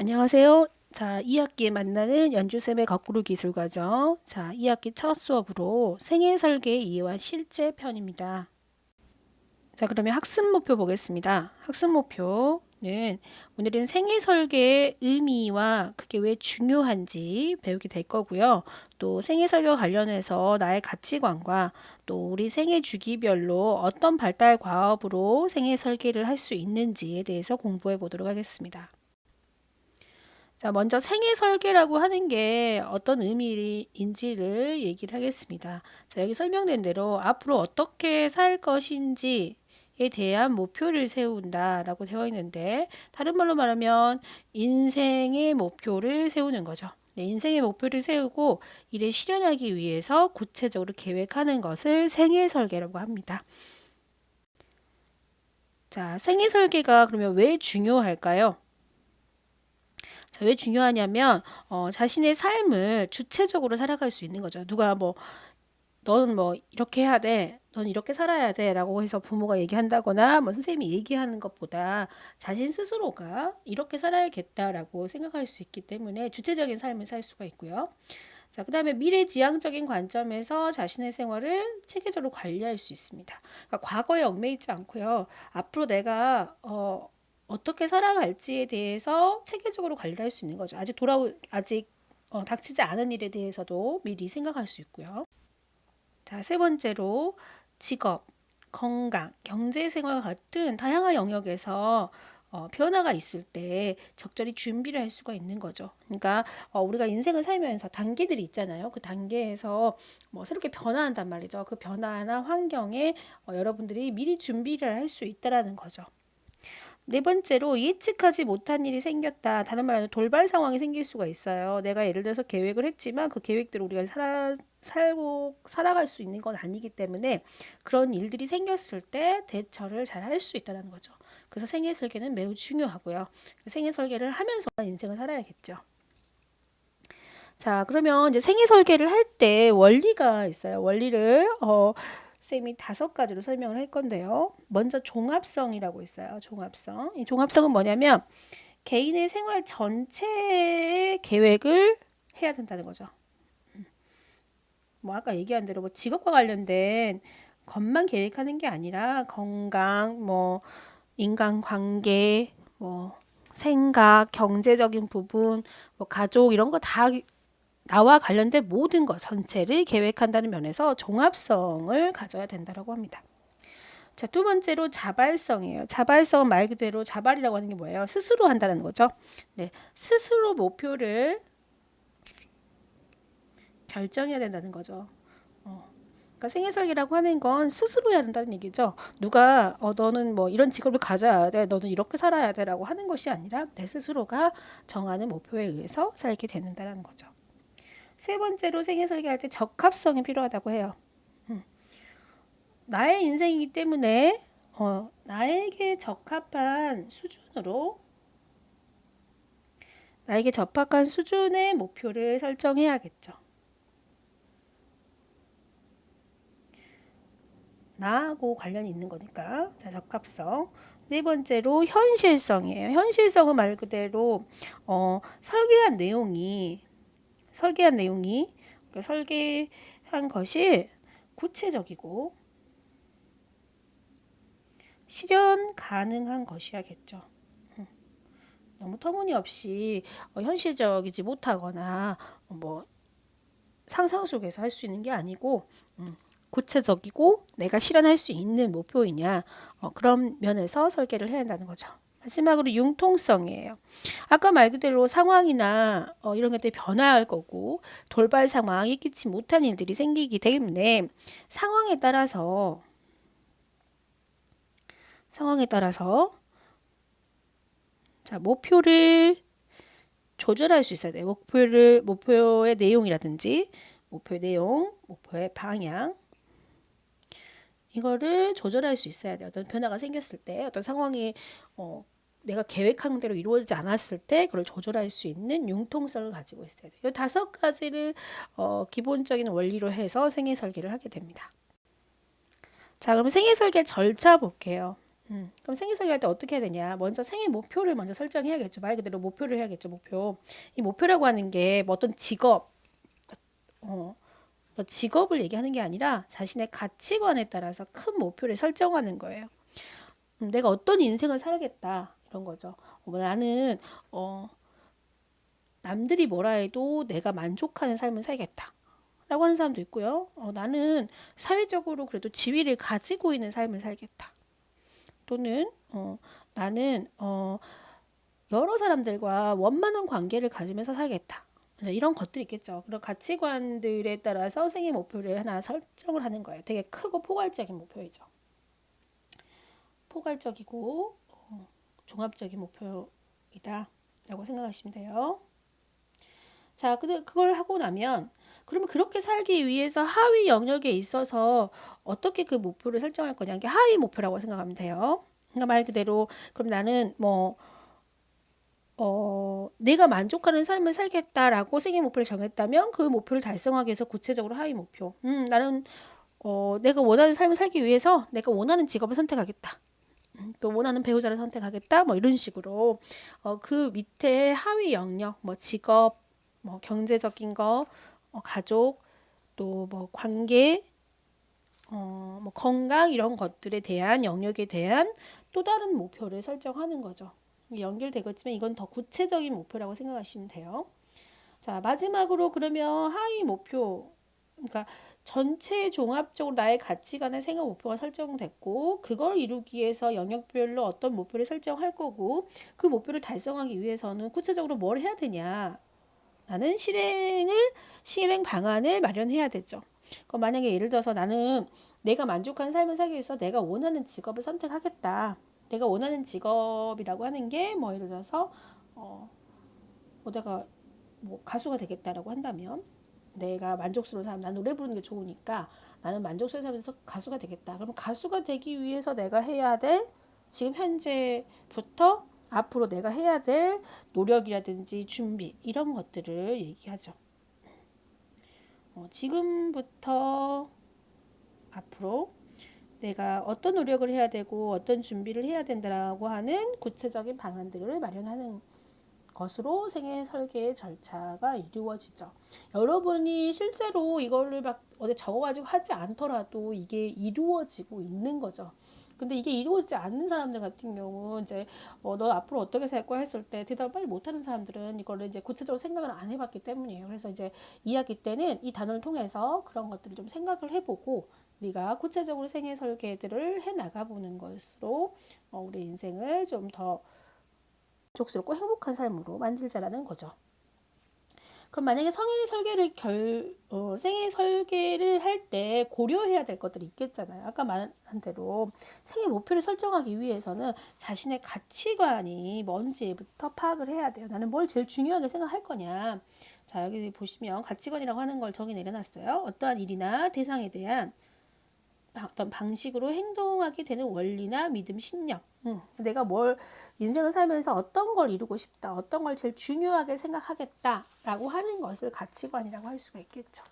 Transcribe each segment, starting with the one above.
안녕하세요. 자, 2학기에 만나는 연주쌤의 거꾸로 기술 과정. 자, 2학기 첫 수업으로 생애 설계 이해와 실제 편입니다. 자, 그러면 학습 목표 보겠습니다. 학습 목표는 오늘은 생애 설계의 의미와 그게 왜 중요한지 배우게 될 거고요. 또 생애 설계와 관련해서 나의 가치관과 또 우리 생애 주기별로 어떤 발달 과업으로 생애 설계를 할 수 있는지에 대해서 공부해 보도록 하겠습니다. 자, 먼저 생애 설계라고 하는 게 어떤 의미인지를 얘기를 하겠습니다. 자, 여기 설명된 대로 앞으로 어떻게 살 것인지에 대한 목표를 세운다라고 되어 있는데 다른 말로 말하면 인생의 목표를 세우는 거죠. 네, 인생의 목표를 세우고 이를 실현하기 위해서 구체적으로 계획하는 것을 생애 설계라고 합니다. 자, 생애 설계가 그러면 왜 중요할까요? 자, 왜 중요하냐면 어, 자신의 삶을 주체적으로 살아갈 수 있는 거죠. 누가 뭐 너는 뭐 이렇게 해야 돼. 너는 이렇게 살아야 돼. 라고 해서 부모가 얘기한다거나 뭐 선생님이 얘기하는 것보다 자신 스스로가 이렇게 살아야겠다라고 생각할 수 있기 때문에 주체적인 삶을 살 수가 있고요. 자, 그 다음에 미래 지향적인 관점에서 자신의 생활을 체계적으로 관리할 수 있습니다. 그러니까 과거에 얽매이지 않고요. 앞으로 내가 어, 어떻게 살아갈지에 대해서 체계적으로 관리를 할수 있는 거죠. 아직 돌아오 아직 어, 닥치지 않은 일에 대해서도 미리 생각할 수 있고요. 자, 세 번째로 직업, 건강, 경제 생활 같은 다양한 영역에서 어, 변화가 있을 때 적절히 준비를 할 수가 있는 거죠. 그러니까 어, 우리가 인생을 살면서 단계들이 있잖아요. 그 단계에서 뭐 새롭게 변화한단 말이죠. 그 변화나 환경에 어, 여러분들이 미리 준비를 할 수 있다라는 거죠. 네 번째로 예측하지 못한 일이 생겼다. 다른 말로 돌발 상황이 생길 수가 있어요. 내가 예를 들어서 계획을 했지만 그 계획대로 우리가 살아, 살고 살아갈 수 있는 건 아니기 때문에 그런 일들이 생겼을 때 대처를 잘 할 수 있다는 거죠. 그래서 생애 설계는 매우 중요하고요. 생애 설계를 하면서 인생을 살아야겠죠. 자, 그러면 이제 생애 설계를 할 때 원리가 있어요. 원리를 어 쌤이 다섯 가지로 설명을 할 건데요. 먼저 종합성이라고 있어요. 종합성. 이 종합성은 뭐냐면 개인의 생활 전체의 계획을 해야 된다는 거죠. 음. 뭐 아까 얘기한 대로 뭐 직업과 관련된 것만 계획하는 게 아니라 건강, 뭐 인간 관계, 뭐 생각, 경제적인 부분, 뭐 가족 이런 거 다 나와 관련된 모든 것 전체를 계획한다는 면에서 종합성을 가져야 된다고 합니다. 자, 두 번째로 자발성이에요. 자발성은 말 그대로 자발이라고 하는 게 뭐예요? 스스로 한다는 거죠. 네, 스스로 목표를 결정해야 된다는 거죠. 어. 그러니까 생애설계라고 하는 건 스스로 해야 된다는 얘기죠. 누가 어 너는 뭐 이런 직업을 가져야 돼, 너는 이렇게 살아야 돼라고 하는 것이 아니라 내 스스로가 정하는 목표에 의해서 살게 되는다는 거죠. 세 번째로 생애 설계할 때 적합성이 필요하다고 해요. 음. 나의 인생이기 때문에 어, 나에게 적합한 수준으로 나에게 적합한 수준의 목표를 설정해야겠죠. 나하고 관련이 있는 거니까. 자, 적합성. 네 번째로 현실성이에요. 현실성은 말 그대로 어, 설계한 내용이 설계한 내용이 그러니까 설계한 것이 구체적이고 실현 가능한 것이야겠죠. 너무 터무니없이 어, 현실적이지 못하거나 뭐 상상 속에서 할 수 있는 게 아니고 음, 구체적이고 내가 실현할 수 있는 목표이냐 어, 그런 면에서 설계를 해야 한다는 거죠. 마지막으로 융통성이에요. 아까 말 그대로 상황이나 어, 이런 것들이 변화할 거고 돌발 상황, 예기치 못한 일들이 생기기 때문에 상황에 따라서 상황에 따라서 자 목표를 조절할 수 있어야 돼요. 목표를 목표의 내용이라든지 목표의 내용, 목표의 방향 이거를 조절할 수 있어야 돼요. 어떤 변화가 생겼을 때, 어떤 상황이 어, 내가 계획한 대로 이루어지지 않았을 때 그걸 조절할 수 있는 융통성을 가지고 있어야 돼요. 이 다섯 가지를 어, 기본적인 원리로 해서 생애 설계를 하게 됩니다. 자, 그럼 생애 설계 절차 볼게요. 음, 그럼 생일 설계할 때 어떻게 해야 되냐? 먼저 생일 목표를 먼저 설정해야겠죠. 말 그대로 목표를 해야겠죠. 목표. 이 목표라고 하는 게 뭐 어떤 직업, 어, 뭐 직업을 얘기하는 게 아니라 자신의 가치관에 따라서 큰 목표를 설정하는 거예요. 음, 내가 어떤 인생을 살겠다 이런 거죠. 어, 뭐 나는 어, 남들이 뭐라 해도 내가 만족하는 삶을 살겠다. 라고 하는 사람도 있고요. 어, 나는 사회적으로 그래도 지위를 가지고 있는 삶을 살겠다. 또는 어, 나는 어, 여러 사람들과 원만한 관계를 가지면서 살겠다. 네, 이런 것들이 있겠죠. 그런 가치관들에 따라서 생애 목표를 하나 설정을 하는 거예요. 되게 크고 포괄적인 목표이죠. 포괄적이고 어, 종합적인 목표이다. 라고 생각하시면 돼요. 자, 그걸 하고 나면 그러면 그렇게 살기 위해서 하위 영역에 있어서 어떻게 그 목표를 설정할 거냐. 이게 하위 목표라고 생각하면 돼요. 그러니까 말 그대로 그럼 나는 뭐 어, 내가 만족하는 삶을 살겠다라고 생애 목표를 정했다면 그 목표를 달성하기 위해서 구체적으로 하위 목표. 음, 나는 어, 내가 원하는 삶을 살기 위해서 내가 원하는 직업을 선택하겠다. 음, 또 원하는 배우자를 선택하겠다. 뭐 이런 식으로 어, 그 밑에 하위 영역, 뭐 직업, 뭐 경제적인 거, 어, 가족, 또 뭐 관계, 어, 뭐 건강 이런 것들에 대한 영역에 대한 또 다른 목표를 설정하는 거죠. 연결되겠지만 이건 더 구체적인 목표라고 생각하시면 돼요. 자, 마지막으로 그러면 하위 목표, 그러니까 전체 종합적으로 나의 가치관의 생각 목표가 설정됐고 그걸 이루기 위해서 영역별로 어떤 목표를 설정할 거고 그 목표를 달성하기 위해서는 구체적으로 뭘 해야 되냐 라는 실행을 실행 방안을 마련해야 되죠. 그럼 만약에 예를 들어서 나는 내가 만족한 삶을 살기 위해서 내가 원하는 직업을 선택하겠다. 내가 원하는 직업이라고 하는 게 뭐 예를 들어서 어, 뭐 내가 뭐 가수가 되겠다라고 한다면 내가 만족스러운 사람, 난 노래 부르는 게 좋으니까 나는 만족스러운 삶에서 가수가 되겠다. 그럼 가수가 되기 위해서 내가 해야 될 지금 현재부터 앞으로 내가 해야 될 노력이라든지 준비 이런 것들을 얘기하죠. 어, 지금부터 앞으로 내가 어떤 노력을 해야 되고 어떤 준비를 해야 된다라고 하는 구체적인 방안들을 마련하는 것으로 생애 설계의 절차가 이루어지죠. 여러분이 실제로 이거를 막 어디 적어가지고 하지 않더라도 이게 이루어지고 있는 거죠. 근데 이게 이루어지지 않는 사람들 같은 경우 이제 어, 너 앞으로 어떻게 살 거야 했을 때 대답을 빨리 못하는 사람들은 이거를 이제 구체적으로 생각을 안 해봤기 때문이에요. 그래서 이제 이야기 때는 이 단어를 통해서 그런 것들을 좀 생각을 해보고 우리가 구체적으로 생애 설계들을 해 나가보는 것으로 어, 우리 인생을 좀더 족스럽고 행복한 삶으로 만들자라는 거죠. 그럼 만약에 성인 설계를 결 어, 생애 설계를 할 때 고려해야 될 것들이 있겠잖아요. 아까 말한 대로 생애 목표를 설정하기 위해서는 자신의 가치관이 뭔지부터 파악을 해야 돼요. 나는 뭘 제일 중요하게 생각할 거냐. 자 여기 보시면 가치관이라고 하는 걸 정의 내려놨어요. 어떠한 일이나 대상에 대한 어떤 방식으로 행동하게 되는 원리나 믿음, 신념. 음, 내가 뭘 인생을 살면서 어떤 걸 이루고 싶다, 어떤 걸 제일 중요하게 생각하겠다라고 하는 것을 가치관이라고 할 수가 있겠죠.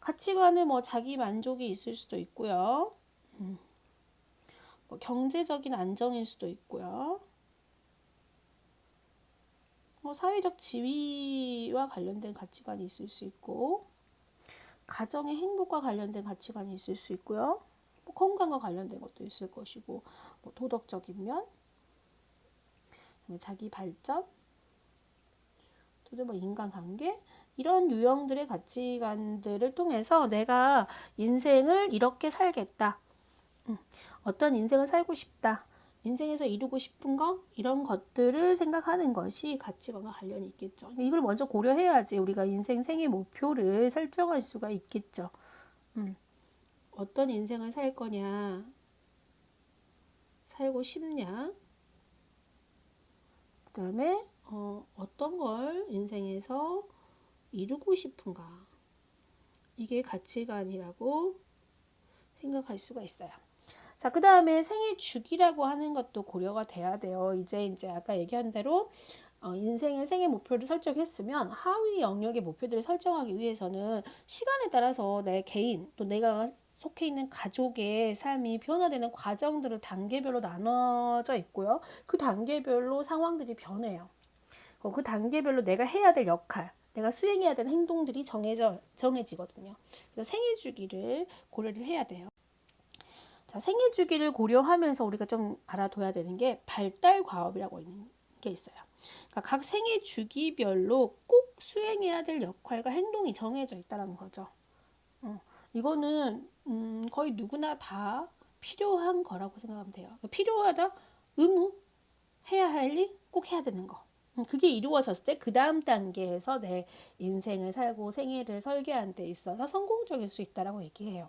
가치관은 뭐 자기 만족이 있을 수도 있고요. 음, 뭐 경제적인 안정일 수도 있고요. 뭐 사회적 지위와 관련된 가치관이 있을 수 있고, 가정의 행복과 관련된 가치관이 있을 수 있고요. 뭐 건강과 관련된 것도 있을 것이고 뭐 도덕적인 면, 자기 발전, 또는 뭐 인간관계 이런 유형들의 가치관들을 통해서 내가 인생을 이렇게 살겠다. 어떤 인생을 살고 싶다. 인생에서 이루고 싶은 거 이런 것들을 생각하는 것이 가치관과 관련이 있겠죠. 이걸 먼저 고려해야지 우리가 인생 생애 목표를 설정할 수가 있겠죠. 음. 어떤 인생을 살 거냐, 살고 싶냐, 그 다음에 어, 어떤 걸 인생에서 이루고 싶은가. 이게 가치관이라고 생각할 수가 있어요. 자, 그 다음에 생애 주기라고 하는 것도 고려가 돼야 돼요. 이제 이제 아까 얘기한 대로 어, 인생의 생애 목표를 설정했으면 하위 영역의 목표들을 설정하기 위해서는 시간에 따라서 내 개인 또 내가 속해 있는 가족의 삶이 변화되는 과정들을 단계별로 나눠져 있고요. 그 단계별로 상황들이 변해요. 어, 그 단계별로 내가 해야 될 역할, 내가 수행해야 되는 행동들이 정해져 정해지거든요. 그래서 생애 주기를 고려를 해야 돼요. 자, 생애 주기를 고려하면서 우리가 좀 알아둬야 되는 게 발달 과업이라고 있는 게 있어요. 그러니까 각 생애 주기별로 꼭 수행해야 될 역할과 행동이 정해져 있다는 거죠. 어, 이거는 음, 거의 누구나 다 필요한 거라고 생각하면 돼요. 필요하다, 의무, 해야 할 일, 꼭 해야 되는 거. 음, 그게 이루어졌을 때 그 다음 단계에서 내 인생을 살고 생애를 설계하는 데 있어서 성공적일 수 있다라고 얘기해요.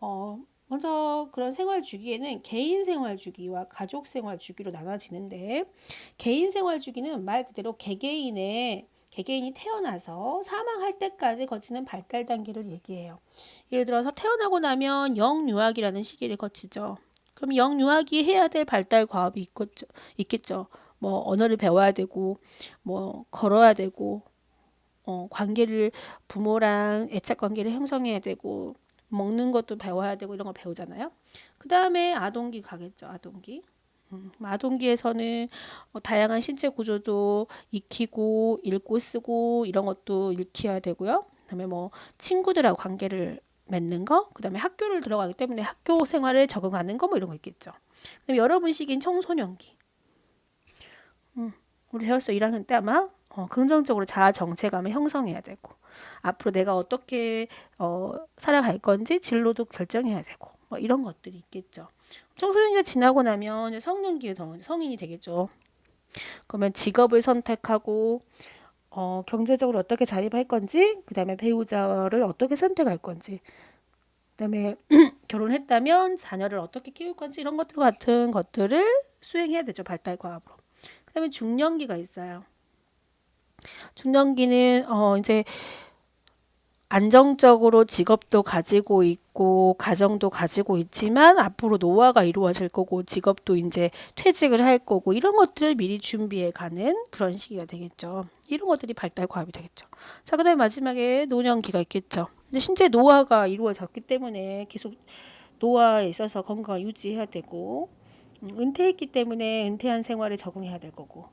어, 먼저 그런 생활 주기에는 개인 생활 주기와 가족 생활 주기로 나눠지는데 개인 생활 주기는 말 그대로 개개인의 개개인이 태어나서 사망할 때까지 거치는 발달 단계를 얘기해요. 예를 들어서 태어나고 나면 영유아기라는 시기를 거치죠. 그럼 영유아기 해야 될 발달 과업이 있겠죠. 있겠죠. 뭐 언어를 배워야 되고 뭐 걸어야 되고 어, 관계를 부모랑 애착 관계를 형성해야 되고 먹는 것도 배워야 되고 이런 거 배우잖아요. 그 다음에 아동기 가겠죠. 아동기. 음, 아동기에서는 어, 다양한 신체 구조도 익히고 읽고 쓰고 이런 것도 익혀야 되고요. 그다음에 뭐 친구들하고 관계를 맺는 거, 그다음에 학교를 들어가기 때문에 학교 생활에 적응하는 거 뭐 이런 거 있겠죠. 그다음에 여러분 시기인 청소년기. 음, 우리 배웠어 1학년 때 아마 어, 긍정적으로 자아 정체감을 형성해야 되고 앞으로 내가 어떻게 어, 살아갈 건지 진로도 결정해야 되고 뭐 이런 것들이 있겠죠. 청소년기가 지나고 나면 성년기에 성인이 되겠죠. 그러면 직업을 선택하고 어, 경제적으로 어떻게 자립할 건지, 그 다음에 배우자를 어떻게 선택할 건지, 그 다음에 결혼했다면 자녀를 어떻게 키울 건지 이런 것들 같은 것들을 수행해야 되죠. 발달 과업으로. 그 다음에 중년기가 있어요. 중년기는 어, 이제 안정적으로 직업도 가지고 있고 가정도 가지고 있지만 앞으로 노화가 이루어질 거고 직업도 이제 퇴직을 할 거고 이런 것들을 미리 준비해 가는 그런 시기가 되겠죠. 이런 것들이 발달 과업이 되겠죠. 자, 그다음에 마지막에 노년기가 있겠죠. 이제 신체 노화가 이루어졌기 때문에 계속 노화에 있어서 건강을 유지해야 되고 음, 은퇴했기 때문에 은퇴한 생활에 적응해야 될 거고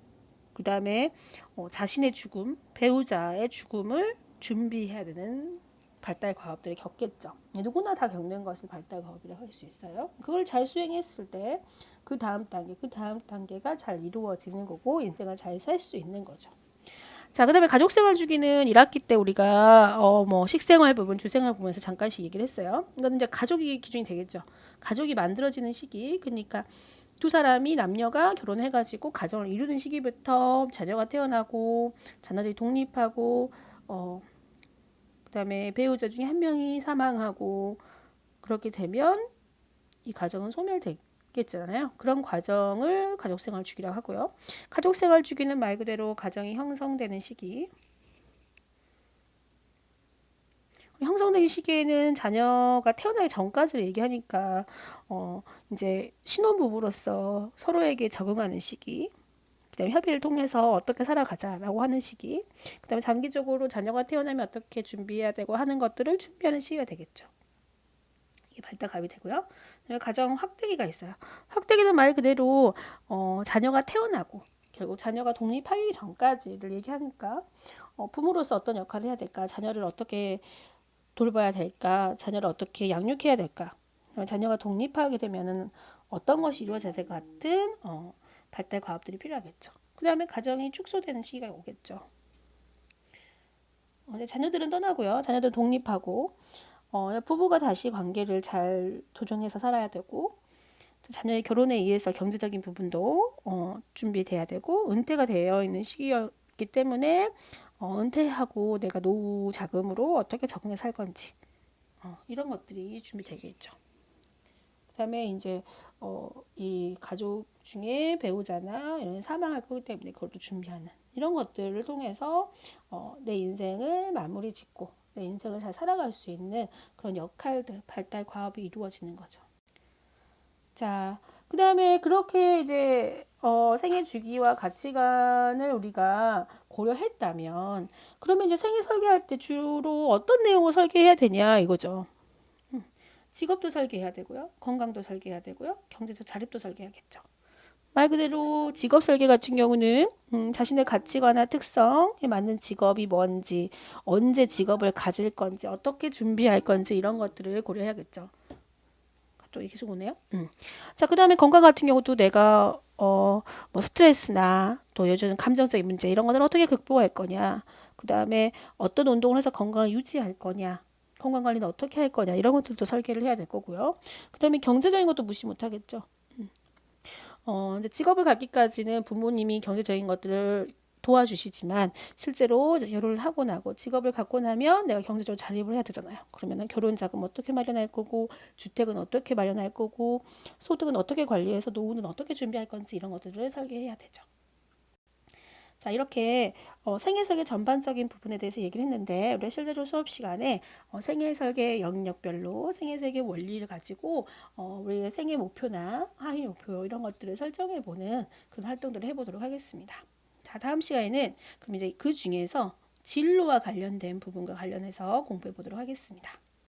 그 다음에 어, 자신의 죽음, 배우자의 죽음을 준비해야 되는 발달 과업들을 겪겠죠. 누구나 다 겪는 것을 발달 과업이라고 할 수 있어요. 그걸 잘 수행했을 때 그 다음 단계, 그 다음 단계가 잘 이루어지는 거고 인생을 잘 살 수 있는 거죠. 자, 그 다음에 가족 생활 주기는 1학기 때 우리가 어 뭐 식생활 부분, 주생활 부분에서 잠깐씩 얘기를 했어요. 이거는 이제 가족이 기준이 되겠죠. 가족이 만들어지는 시기. 그러니까 두 사람이 남녀가 결혼해 가지고 가정을 이루는 시기부터 자녀가 태어나고 자녀들이 독립하고 어 그다음에 배우자 중에 한 명이 사망하고 그렇게 되면 이 가정은 소멸되겠잖아요. 그런 과정을 가족생활 주기라고 하고요. 가족생활 주기는 말 그대로 가정이 형성되는 시기. 형성되는 시기에는 자녀가 태어나기 전까지를 얘기하니까 어 이제 신혼부부로서 서로에게 적응하는 시기. 그다음에 협의를 통해서 어떻게 살아가자라고 하는 시기. 그다음에 장기적으로 자녀가 태어나면 어떻게 준비해야 되고 하는 것들을 준비하는 시기가 되겠죠. 이게 발달갑이 되고요. 가정 확대기가 있어요. 확대기는 말 그대로 어, 자녀가 태어나고 결국 자녀가 독립하기 전까지를 얘기하니까 어, 부모로서 어떤 역할을 해야 될까, 자녀를 어떻게 돌봐야 될까, 자녀를 어떻게 양육해야 될까, 자녀가 독립하게 되면은 어떤 것이 이루어져야 될 것 같은 어, 발달 과업들이 필요하겠죠. 그 다음에 가정이 축소되는 시기가 오겠죠. 어, 자녀들은 떠나고요. 자녀들 독립하고 어, 부부가 다시 관계를 잘 조정해서 살아야 되고 자녀의 결혼에 의해서 경제적인 부분도 어, 준비돼야 되고 은퇴가 되어 있는 시기였기 때문에 어, 은퇴하고 내가 노후 자금으로 어떻게 적응해 살 건지 어, 이런 것들이 준비되겠죠. 그다음에 이제 어, 이 가족 중에 배우자나 이런 사망할 거기 때문에 그것도 준비하는 이런 것들을 통해서 어, 내 인생을 마무리 짓고 내 인생을 잘 살아갈 수 있는 그런 역할들 발달 과업이 이루어지는 거죠. 자, 그 다음에 그렇게 이제 어, 생애 주기와 가치관을 우리가 고려했다면 그러면 이제 생애 설계할 때 주로 어떤 내용을 설계해야 되냐 이거죠. 직업도 설계해야 되고요. 건강도 설계해야 되고요. 경제적 자립도 설계해야겠죠. 말 그대로 직업 설계 같은 경우는 음, 자신의 가치관과 특성에 맞는 직업이 뭔지, 언제 직업을 가질 건지, 어떻게 준비할 건지 이런 것들을 고려해야겠죠. 또 계속 오네요. 음. 자, 그 다음에 건강 같은 경우도 내가 어, 뭐 스트레스나 또 요즘 감정적인 문제 이런 것들을 어떻게 극복할 거냐. 그 다음에 어떤 운동을 해서 건강을 유지할 거냐. 건강 관리는 어떻게 할 거냐. 이런 것들도 설계를 해야 될 거고요. 그다음에 경제적인 것도 무시 못 하겠죠. 어, 이제 직업을 갖기까지는 부모님이 경제적인 것들을 도와주시지만 실제로 이제 결혼을 하고 나고 직업을 갖고 나면 내가 경제적으로 자립을 해야 되잖아요. 그러면은 결혼 자금 어떻게 마련할 거고 주택은 어떻게 마련할 거고 소득은 어떻게 관리해서 노후는 어떻게 준비할 건지 이런 것들을 설계해야 되죠. 자 이렇게 어, 생애 설계 전반적인 부분에 대해서 얘기를 했는데 우리 실제로 수업 시간에 어, 생애 설계 영역별로 생애 설계 원리를 가지고 어, 우리의 생애 목표나 하위 목표 이런 것들을 설정해 보는 그런 활동들을 해보도록 하겠습니다. 자 다음 시간에는 그럼 이제 그 중에서 진로와 관련된 부분과 관련해서 공부해 보도록 하겠습니다.